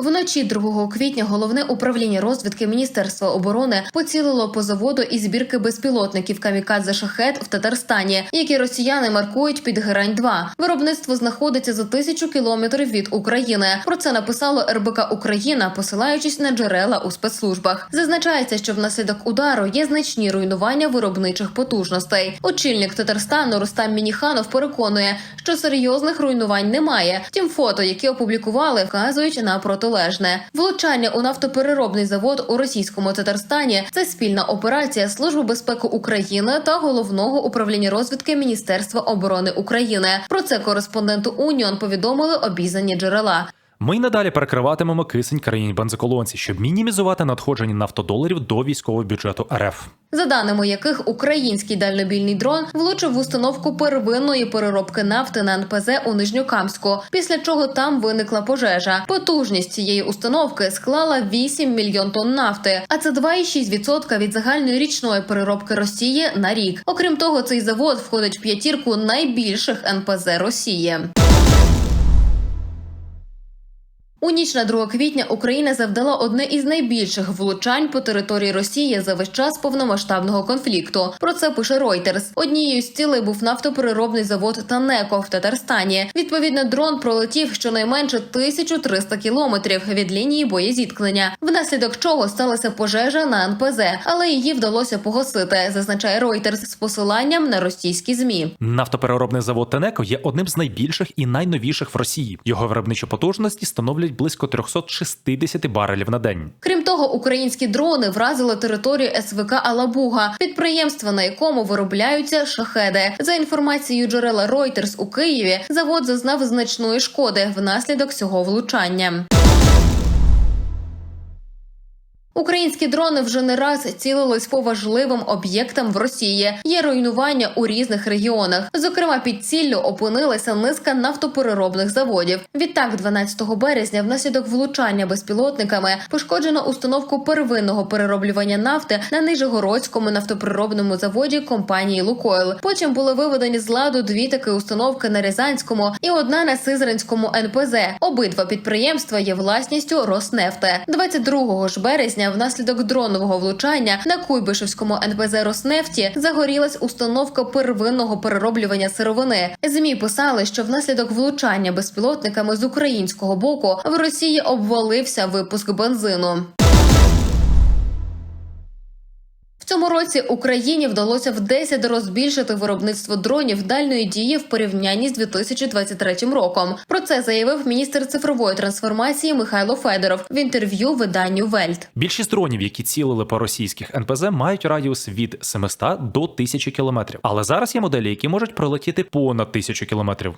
Вночі 2 квітня головне управління розвідки Міністерства оборони поцілило по заводу із збірки безпілотників камікадзе шахет в Татарстані, які росіяни маркують під герань 2 Виробництво знаходиться за тисячу кілометрів від України. Про це написало РБК Україна, посилаючись на джерела у спецслужбах. Зазначається, що внаслідок удару є значні руйнування виробничих потужностей. Очільник Татарстану Рустам Мініханов переконує, що серйозних руйнувань немає. Втім, фото, які опублікували, вказують на протилежне. Влучання у нафтопереробний завод у російському Татарстані це спільна операція Служби безпеки України та головного управління розвідки Міністерства оборони України. Про це кореспонденту Уніон повідомили обізнані джерела. Ми й надалі перекриватимемо кисень країні бензоколонці, щоб мінімізувати надходження нафтодоларів до військового бюджету РФ. За даними яких український дальнобійний дрон влучив в установку первинної переробки нафти на НПЗ у Нижньокамську, після чого там виникла пожежа. Потужність цієї установки склала 8 мільйон тонн нафти, а це 2,6% від загальної річної переробки Росії на рік. Окрім того, цей завод входить в п'ятірку найбільших НПЗ Росії. У ніч на 2 квітня Україна завдала одне із найбільших влучань по території Росії за весь час повномасштабного конфлікту. Про це пише Reuters. Однією з цілей був нафтопереробний завод Танеко в Татарстані. Відповідно, дрон пролетів щонайменше 1300 кілометрів від лінії боєзіткнення, внаслідок чого сталася пожежа на НПЗ, але її вдалося погасити. Зазначає Reuters з посиланням на російські змі. Нафтопереробний завод Тенеко є одним з найбільших і найновіших в Росії. Його виробничі потужності становлять близько 360 барелів на день. Крім того, українські дрони вразили територію СВК Алабуга, підприємства, на якому виробляються шахеди. За інформацією джерела Reuters у Києві, завод зазнав значної шкоди внаслідок цього влучання. Українські дрони вже не раз цілились по важливим об'єктам в Росії. Є руйнування у різних регіонах. Зокрема, під ціллю опинилася низка нафтопереробних заводів. Відтак, 12 березня, внаслідок влучання безпілотниками пошкоджено установку первинного перероблювання нафти на Нижегородському нафтопереробному заводі компанії Лукойл. Потім були виведені з ладу дві такі установки на Рязанському і одна на Сизранському НПЗ. Обидва підприємства є власністю Роснефте. 22 ж березня внаслідок дронового влучання на Куйбишевському НПЗ Роснефті загорілась установка первинного перероблювання сировини. Змі писали, що внаслідок влучання безпілотниками з українського боку в Росії обвалився випуск бензину. Цьому році Україні вдалося в 10 збільшити виробництво дронів дальної дії в порівнянні з 2023 роком. Про це заявив міністр цифрової трансформації Михайло Федоров в інтерв'ю виданню Вельт. Більшість дронів, які цілили по російських НПЗ, мають радіус від 700 до 1000 кілометрів. Але зараз є моделі, які можуть пролетіти понад 1000 кілометрів.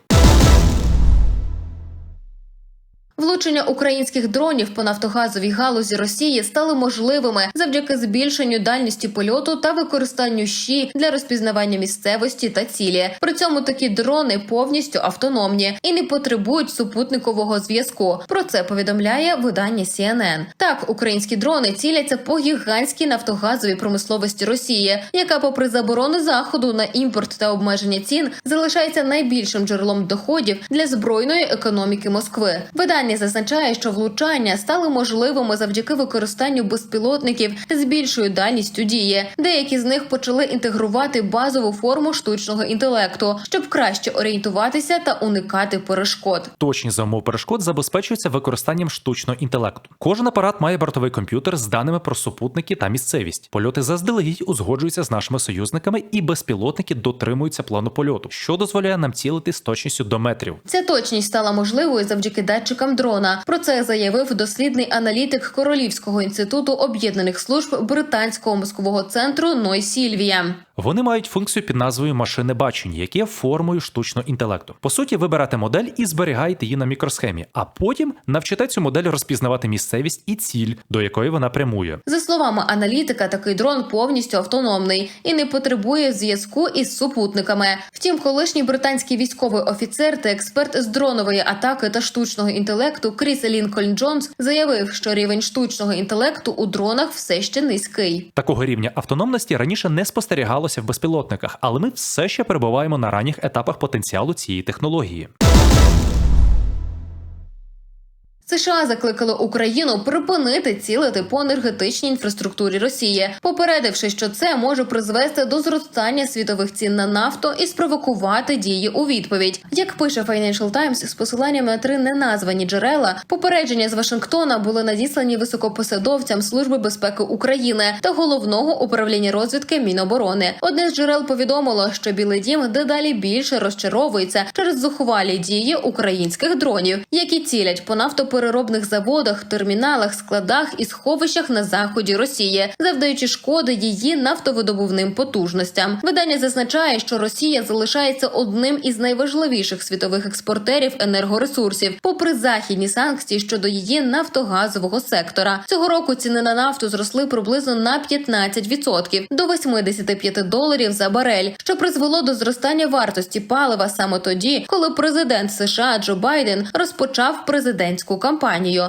Влучення українських дронів по нафтогазовій галузі Росії стали можливими завдяки збільшенню дальності польоту та використанню щі для розпізнавання місцевості та цілі. При цьому такі дрони повністю автономні і не потребують супутникового зв'язку. Про це повідомляє видання CNN. Так, українські дрони ціляться по гігантській нафтогазовій промисловості Росії, яка, попри заборону заходу на імпорт та обмеження цін, залишається найбільшим джерелом доходів для збройної економіки Москви. Видання зазначає, що влучання стали можливими завдяки використанню безпілотників з більшою дальністю дії. Деякі з них почали інтегрувати базову форму штучного інтелекту, щоб краще орієнтуватися та уникати перешкод. Точність за умов перешкод забезпечується використанням штучного інтелекту. Кожен апарат має бортовий комп'ютер з даними про супутники та місцевість. Польоти заздалегідь узгоджуються з нашими союзниками, і безпілотники дотримуються плану польоту, що дозволяє нам цілити з точністю до метрів. Ця точність стала можливою завдяки датчикам дрона. Про це заявив дослідний аналітик Королівського інституту об'єднаних служб британського мозкового центру Ной Сільвія. Вони мають функцію під назвою машини бачення, яке є формою штучного інтелекту. По суті, ви берете модель і зберігаєте її на мікросхемі, а потім навчите цю модель розпізнавати місцевість і ціль, до якої вона прямує. За словами аналітика, такий дрон повністю автономний і не потребує зв'язку із супутниками. Втім, колишній британський військовий офіцер та експерт з дронової атаки та штучного інтелекту Кріс Лінкольн Джонс заявив, що рівень штучного інтелекту у дронах все ще низький. Такого рівня автономності раніше не спостерігалося в безпілотниках, але ми все ще перебуваємо на ранніх етапах потенціалу цієї технології. США закликали Україну припинити цілити по енергетичній інфраструктурі Росії, попередивши, що це може призвести до зростання світових цін на нафту і спровокувати дії у відповідь. Як пише Financial Times з посиланням на три неназвані джерела, попередження з Вашингтона були надіслані високопосадовцям Служби безпеки України та головного управління розвідки Міноборони. Одне з джерел повідомило, що Білий Дім дедалі більше розчаровується через зухвалі дії українських дронів, які цілять по нафтопереробних заводах, терміналах, складах і сховищах на заході Росії, завдаючи шкоди її нафтовидобувним потужностям. Видання зазначає, що Росія залишається одним із найважливіших світових експортерів енергоресурсів, попри західні санкції щодо її нафтогазового сектора. Цього року ціни на нафту зросли приблизно на 15% до 85 доларів за барель, що призвело до зростання вартості палива саме тоді, коли президент США Джо Байден розпочав президентську кампанію.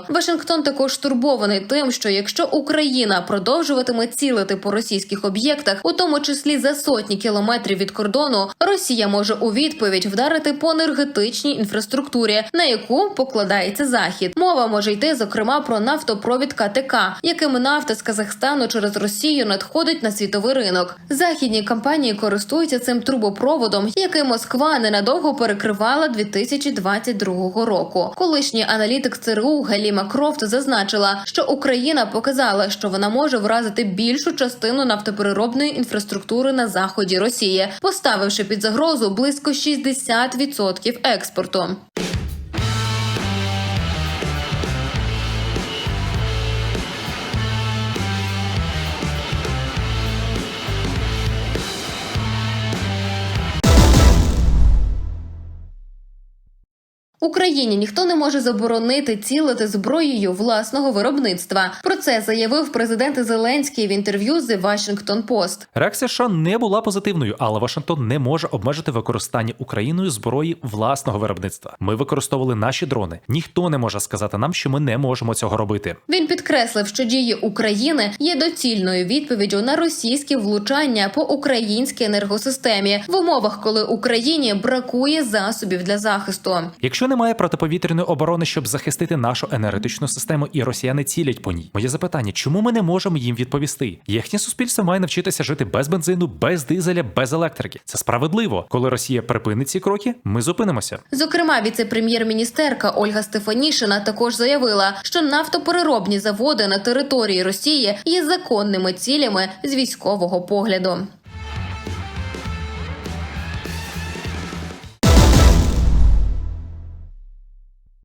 Вашингтон також турбований тим, що якщо Україна продовжуватиме цілити по російських об'єктах, у тому числі за сотні кілометрів від кордону, Росія може у відповідь вдарити по енергетичній інфраструктурі, на яку покладається захід. Мова може йти зокрема про нафтопровід КТК, яким нафта з Казахстану через Росію надходить на світовий ринок. Західні компанії користуються цим трубопроводом, який Москва ненадовго перекривала 2022 року. Колишній аналітик ЦРУ Галіма Крофт зазначила, що Україна показала, що вона може вразити більшу частину нафтопереробної інфраструктури на заході Росії, поставивши під загрозу близько 60% експорту. Україні ніхто не може заборонити цілити зброєю власного виробництва. Про це заявив президент Зеленський в інтерв'ю з The Washington Post. Реакція США не була позитивною, але Вашингтон не може обмежити використання Україною зброї власного виробництва. Ми використовували наші дрони. Ніхто не може сказати нам, що ми не можемо цього робити. Він підкреслив, що дії України є доцільною відповіддю на російські влучання по українській енергосистемі в умовах, коли Україні бракує засобів для захисту. Якщо немає протиповітряної оборони, щоб захистити нашу енергетичну систему, і росіяни цілять по ній. Моє запитання: чому ми не можемо їм відповісти? Їхнє суспільство має навчитися жити без бензину, без дизеля, без електрики. Це справедливо. Коли Росія припинить ці кроки, ми зупинимося. Зокрема, віце-прем'єр-міністерка Ольга Стефанішина також заявила, що нафтопереробні заводи на території Росії є законними цілями з військового погляду.